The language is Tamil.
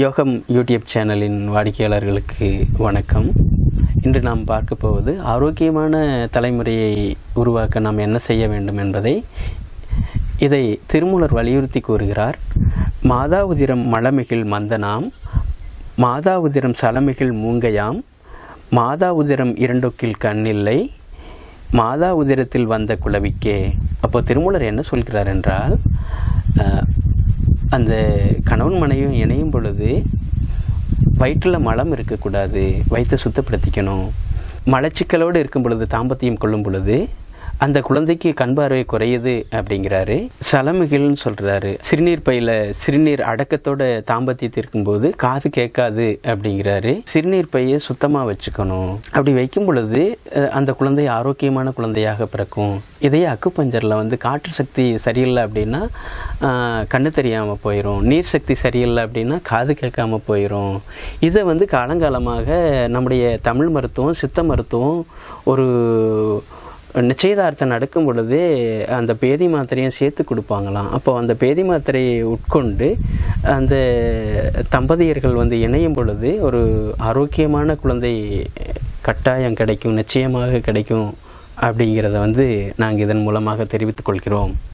யோகம் யூடியூப் சேனலின் வாடிக்கையாளர்களுக்கு வணக்கம். இன்று நாம் பார்க்க போவது ஆரோக்கியமான தலைமுறையை உருவாக்க நாம் என்ன செய்ய வேண்டும் என்பதை இதை திருமூலர் வலியுறுத்தி கூறுகிறார். மாதாவுதிரம் மலமிகில் மந்தனாம் மாதாவுதிரம் சலமிகில் மூங்கையாம் மாதாவுதிரம் இரண்டொக்கில் கண்ணில்லை மாதா உதிரத்தில் வந்த குலவிக்கே. அப்போ திருமூலர் என்ன சொல்கிறார் என்றால் அந்த கணவன் மனைவியும் இணையும் பொழுது வயிற்றில் மலம் இருக்கக்கூடாது. வயிற்றை சுத்தப்படுத்திக்கணும். மலச்சிக்கலோடு இருக்கும் பொழுது தாம்பத்தியம் கொள்ளும் பொழுது அந்த குழந்தைக்கு கண் பார்வை குறையுது அப்படிங்கிறாரு. சலமுகில்னு சொல்றாரு. சிறுநீர் பையில சிறுநீர் அடக்கத்தோட தாம்பத்தியத்தை இருக்கும்போது காது கேட்காது அப்படிங்கிறாரு. சிறுநீர் பையை சுத்தமா வச்சுக்கணும். அப்படி வைக்கும் பொழுது அந்த குழந்தை ஆரோக்கியமான குழந்தையாக பிறக்கும். இதே அக்குப்பஞ்சரில் வந்து காற்று சக்தி சரியில்லை அப்படின்னா கண்ணு தெரியாமல் போயிடும் நீர் சக்தி சரியில்லை அப்படின்னா காது கேட்காம போயிடும் இதை வந்து காலங்காலமாக நம்முடைய தமிழ் மருத்துவம் சித்த மருத்துவம் ஒரு நிச்சயதார்த்தம் நடக்கும் பொழுது அந்த பேதி மாத்திரையும் சேர்த்து கொடுப்பாங்களாம். அப்போ அந்த பேதி மாத்திரையை உட்கொண்டு அந்த தம்பதியர்கள் வந்து இணையும் பொழுது ஒரு ஆரோக்கியமான குழந்தை கட்டாயம் கிடைக்கும் நிச்சயமாக கிடைக்கும் அப்படிங்கிறத வந்து நாங்கள் இதன் மூலமாக தெரிவித்துக் கொள்கிறோம்.